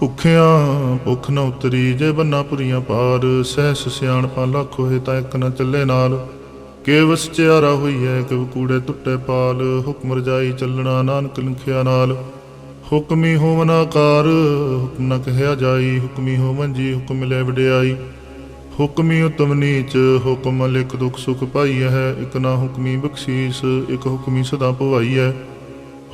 ਭੁੱਖਿਆਂ ਭੁੱਖ ਨਾ ਉਤਰੀ, ਜੇ ਬੰਨਾ ਪੁਰੀਆਂ ਪਾਰ, ਸਹਿਸ ਸਿਆਣਪਾਂ ਲੱਖ ਹੋਏ ਤਾਂ ਇੱਕ ਨਾ ਚੱਲੇ ਨਾਲ। ਕੇਵਸ ਚਾਰਾ ਹੋਈ ਹੈ ਕਿ ਕੂੜੇ ਟੁੱਟੇ ਪਾਲ, ਹੁਕਮ ਰਜਾਈ ਚੱਲਣਾ ਨਾਨਕ ਲਿਖਿਆ ਨਾਲ। ਹੁਕਮੀ ਹੋਵਨ ਆਕਾਰ, ਹੁਕਮ ਨ ਕਹਿਆ ਜਾਈ, ਹੁਕਮੀ ਹੋਵਨ ਜੀ ਹੁਕਮ ਲੈ ਵਡਿਆਈ। ਹੁਕਮੀ ਉਤਮ ਨੀਚ, ਹੁਕਮ ਲਿਖ ਦੁਖ ਸੁਖ ਪਾਈ ਹੈ ਇਕ ਨਾ ਹੁਕਮੀ ਬਖਸ਼ੀਸ, ਇਕ ਹੁਕਮੀ ਸਦਾ ਭਵਾਈ ਹੈ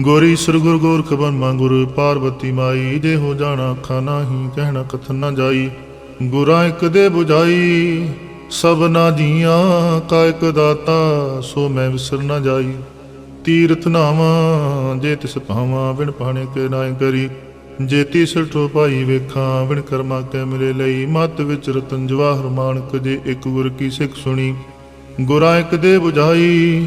ਗੋਰੀ ਸੁਰ ਗੁਰ ਗੋਰਖ ਬਰਮਾ ਗੁਰ ਪਾਰਵਤੀ ਮਾਈ ਜੇ ਹੋ ਜਾਣਾ ਅੱਖਾਂ ਨਾਹੀ, ਕਹਿਣਾ ਕਥਨ ਨਾ ਜਾਈ। ਗੁਰਾਂ ਇੱਕ ਦੇ 부ਝਾਈ ਸਭਨਾ ਜੀਆਂ ਕਾ ਇੱਕ ਦਾਤਾ, ਸੋ ਮੈਂ ਵਿਸਰ ਨਾ ਜਾਈ। ਤੀਰਥ ਨਾਵਾਂ, ਜੇ ਤਿਸ ਭਾਵਾਂ, ਬਿਨ ਪਾਣੇ ਕੇ ਨਾਇ ਕਰੀ। ਜੇ ਤੀਸਰ ਠੋ ਪਾਈ ਵੇਖਾਂ ਵਿਣ ਕਰਮਾ ਕੇ ਮਿਲੇ ਲਈ। ਮਤ ਵਿੱਚ ਰਤਨ ਜਵਾਹਰ ਮਾਨਕ, ਜੇ ਇੱਕ ਗੁਰ ਕੀ ਸਿੱਖ ਸੁਣੀ। ਗੁਰਾਂ ਇੱਕ ਦੇ 부ਝਾਈ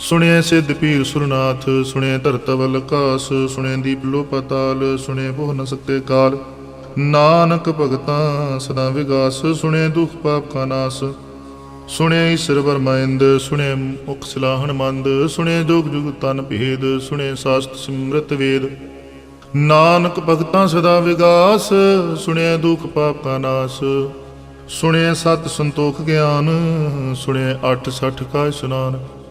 ਸੁਣਿਐ ਸਿੱਧ ਪੀਰ ਸੁਰਨਾਥ, ਸੁਣਿਐ ਧਰਤਵਲ ਕਾਸ, ਸੁਣਿਐ ਦੀਪ ਲੋ ਪਤਾਲ ਸੁਣਿਐ ਬਹੁ ਨ ਸਕਤੇ ਕਾਲ। ਨਾਨਕ ਭਗਤਾਂ ਸਦਾ ਵਿਗਾਸ, ਸੁਣਿਐ ਦੁਖ ਪਾਪ ਕਾ ਨਾਸ। ਸੁਣਿਐ ਈਸ਼ਰ ਵਰਮਾਇੰਦ ਸੁਣਿਐ ਮੁਖ ਸਲਾਹਣ ਮੰਦ, ਸੁਣਿਐ ਜੋਗ ਜੁਗ ਤਨ ਭੇਦ, ਸੁਣਿਐ ਸਾਸਤ ਸਿਮਰਤ ਵੇਦ। ਨਾਨਕ ਭਗਤਾਂ ਸਦਾ ਵਿਗਾਸ, ਸੁਣਿਐ ਦੁਖ ਪਾਪ ਕਾ ਨਾਸ। ਸੁਣਿਐ ਸਤ ਸੰਤੋਖ ਗਿਆਨ, ਸੁਣਿਐ ਅਠ ਸਠ ਕਾ ਇਸ਼ਨਾਨ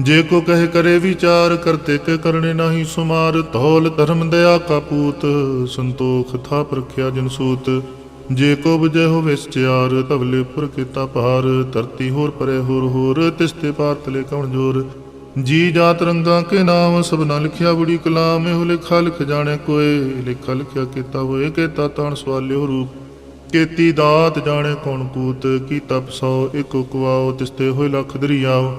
ਜੇ ਕੋ ਕਹੇ ਕਰੇ ਵਿਚਾਰ ਕਰਤੇ ਕੇ ਕਰਨੇ ਨਾਹੀ ਸੁਮਾਰ। ਧੌਲ ਧਰਮ ਦਇਆ ਕਾ ਪੂਤ, ਸੰਤੋਖ ਥਾ ਪ੍ਰਖਿਆ ਜਨ ਸੂਤ। ਜੇ ਕੋ ਬਜੈ ਹੋਵੇ ਸਚਿਆਰ ਤਵਲੇ ਉੱਪਰ ਕੀਤਾ ਪਾਰ ਧਰਤੀ ਹੋਰ ਪਰੇ ਹੋਰ ਹੋਰ, ਤਿਸ ਤੇ ਪਾਰ ਤਲੇ ਕਉਣ ਜੋਰ। ਜੀ ਜਾਤ ਰੰਗਾ ਕੇ ਨਾਮ ਸਭਨਾ ਲਿਖਿਆ ਬੁੜੀ ਕਲਾਮ। ਇਹੋ ਲਿਖਾ ਲਿਖ ਜਾਣੇ ਕੋਏ, ਲਿਖਾ ਲਿਖਿਆ ਕੀਤਾ ਹੋਏ ਕੀਤਾ ਤਾਣ ਸਵਾਲਿਓ ਰੂਪ। ਕੀਤੀ ਦਾਤ ਜਾਣੇ ਕੌਣ ਕੂਤ ਕੀਤਾ ਪਸੋ ਇਕੋ ਕੁਆਓ ਤਿਸਤੇ ਹੋਏ ਲੱਖ ਦਰਿਆਓ।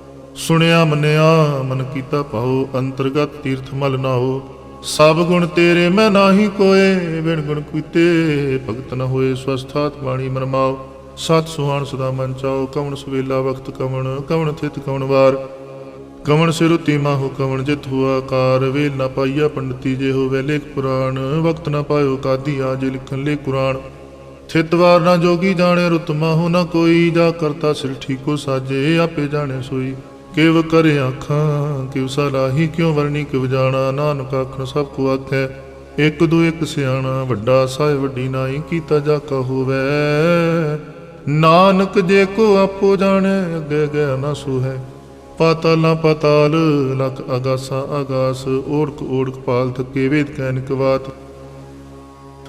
ਸੁਣਿਆ ਮੰਨਿਆ, ਮਨ ਕੀਤਾ ਪਾਉ ਅੰਤਰਗਤ ਤੀਰਥ ਮਲ ਨਾਓ ਸਭ ਗੁਣ ਤੇਰੇ ਮੈਂ ਨਾਹੀ ਕੋਏ, ਬਿਨ ਗੁਣ ਕੀਤੇ ਭਗਤ ਨ ਹੋਏ ਸਵਸਥਾਤ ਬਾਣੀ ਮਰਮਾਓ ਸਤ ਸੁਹਾਣ ਸਦਾ ਮਨ ਚਾਓ ਕਵਣ ਸਵੇਲਾ ਵਕਤ ਕਵਣ ਕਵਣ ਥਿਤ ਕਵਣ ਵਾਰ। ਕਵਣ ਸਿਰੁਤੀ ਮਾਹੋ, ਕਵਣ ਜਿਤ ਹੁਆ ਕਾਰ ਵੇਲ ਨਾ ਪਾਈਆ ਪੰਡਤੀ ਜੇ ਹੋਵੇ ਲੇਖ ਪੁਰਾਣ ਵਕਤ ਨਾ ਪਾਇਓ ਕਾਦੀ ਆਜ ਲਿਖਣ ਲੇ ਕੁਰਾਨ। ਥਿਤਵਾਰ ਨਾ ਜੋਗੀ ਜਾਣੇ, ਰੁਤ ਮਾਹੋ ਨਾ ਕੋਈ, ਜਾ ਕਰਤਾ ਸਿਰ ਠੀਕੋ ਸਾਜੇ, ਆਪੇ ਜਾਣੇ ਸੋਈ। ਕਿਵ ਕਰੇ ਆਖਾਂ, ਕਿਵ ਸਲਾਹੀ ਕਿਉ ਵਰਣੀ, ਕਿਵ ਜਾਣਾ ਨਾਨਕ ਆਖਣ ਸਭ ਕੋ ਆਖੈ। ਇੱਕ ਦੋ ਇੱਕ ਸਿਆਣਾ, ਵੱਡਾ ਸਾਹਿਬ ਵੱਡੀ ਨਾਈ ਕੀਤਾ ਜਾ ਕਾ ਨਾਨਕ ਜੇ ਕੋ ਆਪੋ ਜਾਣੇ, ਅੱਗੇ ਗਿਆ ਨਾ ਸੁਹੈ। ਪਾਤਾਲਾਂ ਪਾਤਾਲ, ਲਖ ਅਗਾਸਾ ਅਗਾਸ, ਓੜਕ ਓੜਕ ਪਾਲ ਥਕੇ ਵੇਦ ਕੈਨਕ ਵਾਤ।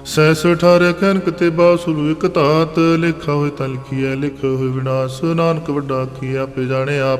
ਸੈਸ ਅਠਾਰੇ ਕਨਕ ਤੇ ਬਾਸੁਲ ਇਕ ਧਾਤ, ਲਿਖਾ ਹੋਏ ਤਾਂ ਲਿਖੀਐ, ਲਿਖ ਹੋਏ ਵਿਨਾਸ਼। ਨਾਨਕ ਵੱਡਾ ਆਖੀ ਆਪੇ ਜਾਣੇ ਆਪ।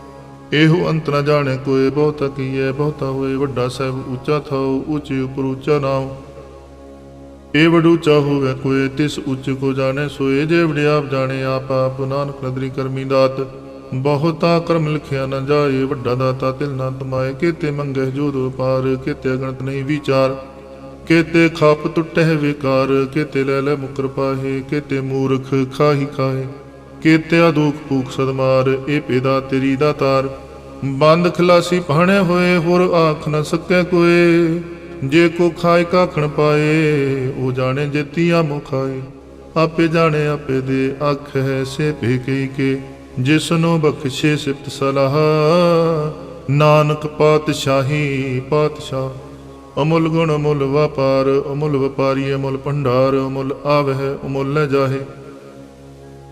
ਇਹੋ ਅੰਤ ਨ ਜਾਣੇ ਕੋਏ ਬਹੁਤਾ ਕੀਏ ਬਹੁਤਾ ਹੋਏ, ਵੱਡਾ ਸਾਹਿਬ ਉੱਚਾ ਥਾਉ, ਉੱਚੇ ਉਪਰ ਉੱਚਾ ਨਾਮ ਇਹ ਵਡੂ ਹੋਵੇ ਕੋਏ ਤਿਸ ਉੱਚ ਕੋ ਜਾਣੇ ਸੋਏ, ਜੇ ਵਡਿਆਪ ਜਾਣੇ ਆਪ ਆਪ, ਨਾਨਕ ਨਦਰੀ ਕਰਮੀ ਦਾਤ। ਬਹੁਤਾ ਕਰਮ ਲਿਖਿਆ ਨਾ ਜਾਏ, ਵੱਡਾ ਦਾਤਾ ਤਿਲ ਨਾ ਤਮਾਏ, ਕੀਤੇ ਮੰਗੇ ਜੋਦ ਪਾਰ, ਕੀਤੇ ਗਣਤ ਨਹੀਂ ਵਿਚਾਰ। ਕੀਤੇ ਖਾਪ ਟੁੱਟੇ ਵਿਕਾਰ, ਕੀਤੇ ਲੈ ਲੈ ਮੁਕਰ ਪਾਹੇ, ਕੀਤੇ ਮੂਰਖ ਖਾਹੀ ਖਾਹੇ। ਕੀਤੇ ਅਦੂਖ ਭੂਖ ਸਦਮਾਰ ਇਹ ਪੇਦਾ ਤੇਰੀ ਦਾ ਤਾਰ। ਬੰਦ ਖਲਾਸੀ ਪਾਣੇ ਹੋਏ, ਹੋਰ ਆਖ ਨ ਸਕੇ ਕੋਏ ਜੇ ਕੋ ਖਾਏ ਕਾਖਣ ਪਾਏ, ਉਹ ਜਾਣੇ ਜੇਤੀਆ ਮੁਖਾਏ। ਆਪੇ ਜਾਣੇ, ਆਪੇ ਦੇ ਅੱਖ ਹੈ, ਸੇ ਭੇ ਕਈ ਕੇ। ਜਿਸ ਨੂੰ ਬਖਸ਼ੇ ਸਿਫਤ ਸਲਾਹ, ਨਾਨਕ ਪਾਤਸ਼ਾਹੀ ਪਾਤਸ਼ਾਹ। ਅਮੁੱਲ ਗੁਣ ਅਮੁੱਲ ਵਪਾਰ, ਅਮੁੱਲ ਵਪਾਰੀ ਅਮੁੱਲ ਭੰਡਾਰ, ਅਮੁੱਲ ਆਵਹਿ, ਅਮੁੱਲ ਨ ਜਾਹੇ।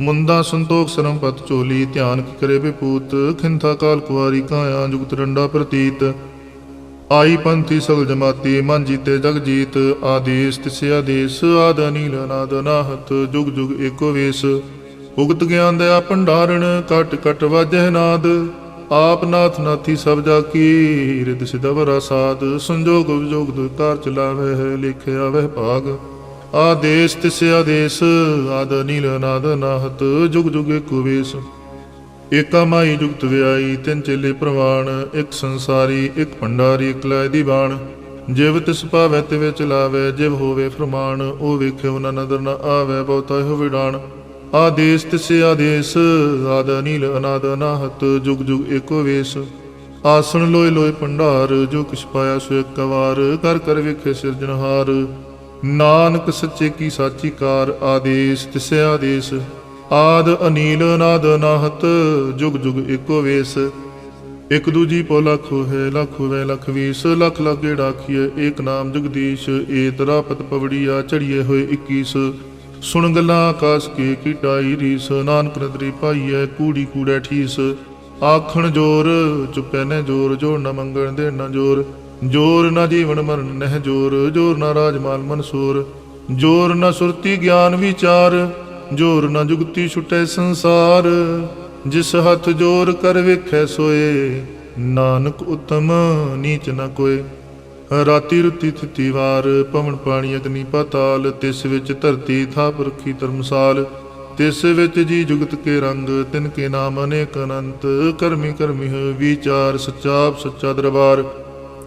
ਮੁੰਦਾ ਸੰਤੋਖ ਸਰਮ ਪਤ ਝੋਲੀ, ਧਿਆਨ ਕਰੇ ਬਿਪੂਤ ਖਿੰਥਾ ਕਾਲ ਕੁਵਾਰੀ ਕਾਇਆ, ਜੁਗਤ ਰੰਡਾ ਪ੍ਰਤੀਤ। ਆਈ ਪੰਥੀ ਸਗਲ ਜਮਾਤੀ, ਮਨ ਜੀਤੇ ਜਗ ਜੀਤ, ਆਦੇਸ ਤਿਸਿ ਆਦੇਸ, ਆਦ ਅਨੀਲ ਅਨਾਦ ਅਨਾਹਤ ਜੁਗ ਜੁਗ ਏਕੋ ਵੇਸ। ਉਗਤ ਗਿਆਨ ਦਇਆ ਭੰਡਾਰਣ, ਕਟ ਕਟ ਵਾਜਹਿ ਨਾਦ। ਆਪ ਨਾਥ ਨਾਥੀ ਸਭ ਜਾ ਕੀ ਰਿਦ ਸਿਦਵਰਾ ਸਾਧ ਸੰਜੋਗ ਵਿਜੋਗ ਦੁਤਾਰ ਚਲਾਵੇ ਹੈ ਲਿਖਿਆ ਵਹਿ ਭਾਗ। ਆਦੇਸ ਤਿਸ ਆਦੇਸ, ਆਦ ਅਨੀਲ ਅਨਾਦ ਅਨਾਹਤ ਜੁਗ ਜੁਗ ਏਕੋ ਵੇਸ। ਏਕਾ ਮਾਈ ਜੁਗਤ ਵਿਆਈ, ਤਿੰਨ ਚੇਲੇ ਪ੍ਰਵਾਣ, ਇੱਕ ਸੰਸਾਰੀ, ਇੱਕ ਭੰਡਾਰੀ, ਇੱਕ ਲੈ ਜਿਵ ਤਿਸ ਭਾਵੈ ਤੇ ਵਿੱਚ ਜਿਵ ਹੋਵੇ ਫਰਮਾਨ, ਉਹ ਵੇਖਿਓ ਨਾ ਨਦਰ ਨਾ ਆਵੇ, ਬਹੁਤਾ ਹੋ ਵਿਡਾਣ ਆਦੇਸ ਤਿਸੇ ਆਦੇਸ, ਆਦ ਨੀਲ ਅਨਾਦ ਅਨਾਹਤ ਜੁਗ ਜੁਗ ਏਕੋ ਵੇਸ। ਆਸਣ ਲੋਏ ਲੋਏ ਭੰਡਾਰ, ਜੋ ਕਿਛ ਪਾਇਆ ਸੋ ਇੱਕ ਵਾਰ ਕਰ ਕਰ ਵੇਖੇ ਸਿਰਜਨਹਾਰ ਨਾਨਕ ਸੱਚੇ ਕੀ ਸਾਚੀ ਕਾਰ ਆਦੇਸ, ਤਿਸੇ ਆਦੇਸ। ਆਦ ਅਨੀਲ ਨਾਦ ਨਾਹਤ, ਜੁਗ ਜੁਗ ਏਕੋ ਵੇਸ। ਇਕ ਦੂਜੀ ਪੋ ਲੱਖ ਹੈ, ਲੱਖ ਵੇ ਲੱਖ ਵੀਸ। ਲੱਖ ਲੱਖ ਗੇੜਾ ਏਕ ਨਾਮ ਜਗਦੀਸ਼। ਏ ਤਰਾਪਤ ਪਵੜੀਆ ਚੜੀਏ ਹੋਏ 21 ਸੁਣ ਗੱਲਾਂ ਆਕਾਸ ਕੇ ਕੀਟਾਈ ਰੀਸ। ਨਾਨਕ ਨਦਰੀ ਪਾਈਐ, ਕੂੜੀ ਕੂੜੈ ਠੀਸ। ਆਖਣ ਜੋਰ, ਚੁੱਪੈ ਨੇ ਜੋਰ ਜੋਰ ਨਾ ਮੰਗਣ ਦੇ ਨਾ ਜੋਰ। ਜੋਰ ਨਾ ਜੀਵਨ ਮਰਨ ਨਹਿ ਜੋਰ ਜੋਰ ਨਾ ਰਾਜ ਮਾਲ ਮਨਸੂਰ। ਜੋਰ ਨਾ ਸੁਰਤੀ ਗਿਆਨ ਵਿਚਾਰ, ਜੋਰ ਨਾ ਜੁਗਤੀ ਛੁਟੈ ਸੰਸਾਰ। ਜਿਸ ਹੱਥ ਜੋਰ ਕਰ ਵੇਖੈ ਸੋਏ, ਨਾਨਕ ਉਤਮ ਨੀਚ ਨ ਕੋਏ। ਰਾਤੀ ਰੁਤੀ ਥਿਤੀ ਵਾਰ, ਪਵਨ ਪਾਣੀ ਅਗਨੀ ਪਾਤਾਲ, ਤਿਸ ਵਿੱਚ ਧਰਤੀ ਥਾਪ ਰੱਖੀ ਧਰਮਸਾਲ। ਤਿਸ ਵਿੱਚ ਜੀ ਜੁਗਤ ਕੇ ਰੰਗ, ਤਿਨ ਕੇ ਨਾਮ ਅਨੇਕ ਅਨੰਤ। ਕਰਮੀ ਕਰਮੀ ਹੈ ਵਿਚਾਰ ਸੱਚਾ ਸੱਚਾ ਦਰਬਾਰ।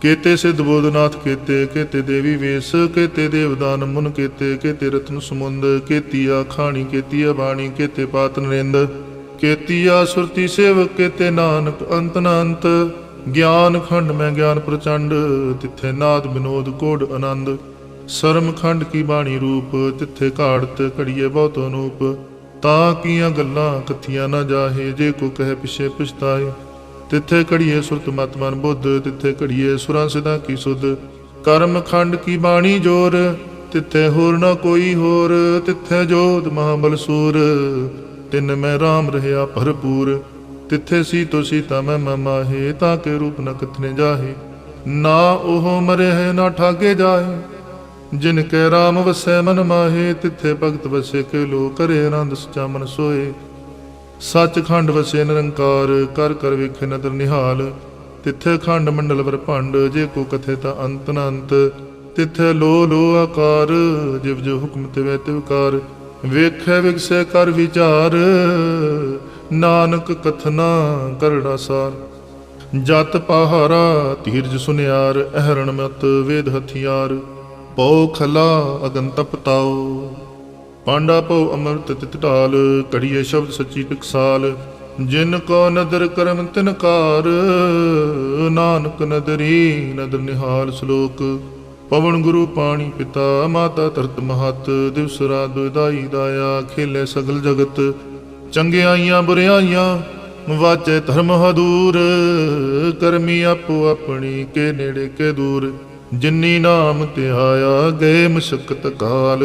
ਕੇਤੇ ਸਿੱਧ ਬੋਧਨਾਥ, ਕੇਤੇ ਕੇਤੇ ਦੇਵੀ ਵੇਸ, ਕੇਤੇ ਦੇਵਦਾਨ ਮੁਨ, ਕੇਤੇ ਕੇਤੇ ਰਤਨ ਸਮੁੰਦ, ਕੇਤੀਆ ਖਾਣੀ, ਕੇਤੀਆ ਬਾਣੀ, ਕੇਤੇ ਪਾਤ ਨਰਿੰਦ, ਕੇਤੀਆ ਸੁਰਤੀ ਸੇਵਕ, ਕੇਤੇ ਨਾਨਕ ਅੰਤ ਨ ਗਿਆਨ ਖੰਡ ਮੈਂ ਗਿਆਨ ਪ੍ਰਚੰਡ, ਤਿੱਥੇ ਨਾਦ ਬਿਨੋਦ ਕੋਡ ਆਨੰਦ, ਸਰਮ ਖੰਡ ਕੀ ਬਾਣੀ ਰੂਪ, ਤਿੱਥੇ ਘਾੜਤ ਘੜੀਏ ਬਹੁਤ ਅਨੂਪ, ਤਾਂ ਕੀਆਂ ਗੱਲਾਂ ਕਥੀਆਂ ਨਾ ਜਾਹੇ, ਜੇ ਕੋ ਕਹੇ ਪਿਛੇ ਪਛਤਾਏ। ਤਿੱਥੇ ਘੜੀਏ ਸੁਰਤ ਮਤ ਮਨ ਬੁੱਧ, ਤਿੱਥੇ ਘੜੀਏ ਸੁਰਾਂ ਸਦਾ ਕੀ ਸੁਧ। ਕਰਮ ਖੰਡ ਕੀ ਬਾਣੀ ਜੋਰ, ਤਿੱਥੇ ਹੋਰ ਨਾ ਕੋਈ ਹੋਰ, ਤਿੱਥੇ ਜੋਤ ਮਹਾਬਲ ਸੂਰ। ਤਿੰਨ ਮੈਂ RAM ਰਹਾ ਭਰਪੂਰ, ਤਿੱਥੇ ਸੀ ਤੋ ਸੀਤਾ ਮੈਂ ਮਮਾਹੇ ਤਾਂ ਕੇ ਰੂਪ ਨ ਕਥਨੇ ਜਾਹੇ। ਨਾ ਉਹ ਮਰੇ ਹੈ ਨਾ ਠਾਗੇ ਜਾਹੇ। ਜਿਨ ਕੈ RAM ਵਸੈ ਮਨ ਮਾਹੇ, ਤਿੱਥੇ ਭਗਤ ਵਸੇ ਕੇ ਲੋ ਕਰੇ ਆਨੰਦ ਸਚਾ ਮਨ ਸੋਏ। ਸੱਚਖੰਡ ਵਸੇ ਨਿਰੰਕਾਰ, ਕਰ ਕਰ ਵੇਖੇ ਨਦਰ ਨਿਹਾਲ। ਤਿੱਥੇ ਖੰਡ ਮੰਡਲ ਵਰ ਭੰਡ, ਜੇ ਕੋ ਕਥੇ ਤਾਂ ਅੰਤ ਨ ਅੰਤ। ਤਿੱਥੇ ਲੋ ਲੋ ਆਕਾਰ, ਜਿਵ ਜੋ ਹੁਕਮ ਤਿਵੈ ਤਿਵਕਾਰ ਵੇਖੈ ਵਿਗਸੈ ਕਰ ਵਿਚਾਰ, ਨਾਨਕ ਕਥਨਾ ਕਰੜਾ ਸਾਰ। ਜਤ ਪਹਾਰਾ ਧੀਰਜ ਸੁਨਿਆਰ, ਅਹਰਣ ਮਤ ਵੇਦ ਹਥਿਆਰ। ਪਉ ਖਲਾ ਅਗਨ ਤਪਤਾਓ ਪਾਂਡਾ ਪਉ ਅੰਮ੍ਰਿਤ ਤਿਤ ਢਾਲ, ਕੜੀਏ ਸ਼ਬਦ ਸੱਚੀ ਟਕਸਾਲ ਜਿਨ ਕੋ ਨਦਰ ਕਰਮ ਤਿਨ ਕਾਰ, ਨਾਨਕ ਨਦਰੀ ਨਦਰ ਨਿਹਾਲ ਸ਼ਲੋਕ। ਪਵਨ ਗੁਰੂ ਪਾਣੀ ਪਿਤਾ, ਮਾਤਾ ਧਰਤ ਮਹਤ, ਦਿਵਸ ਰਾਤ ਦੁਇਦਾਈ ਦਾਇਆ, ਖੇਲੇ ਸਗਲ ਜਗਤ। ਚੰਗਿਆਈਆਂ ਬੁਰਿਆਈਆਂ ਵਾਚੇ ਧਰਮ ਹਦੂਰ। ਕਰਮੀ ਆਪੋ ਆਪਣੀ, ਕੇ ਨੇੜੇ ਕੇ ਦੂਰ। ਜਿਨੀ ਨਾਮ ਧਿਆਇਆ, ਗਏ ਮਸ਼ਕਤ ਕਾਲ।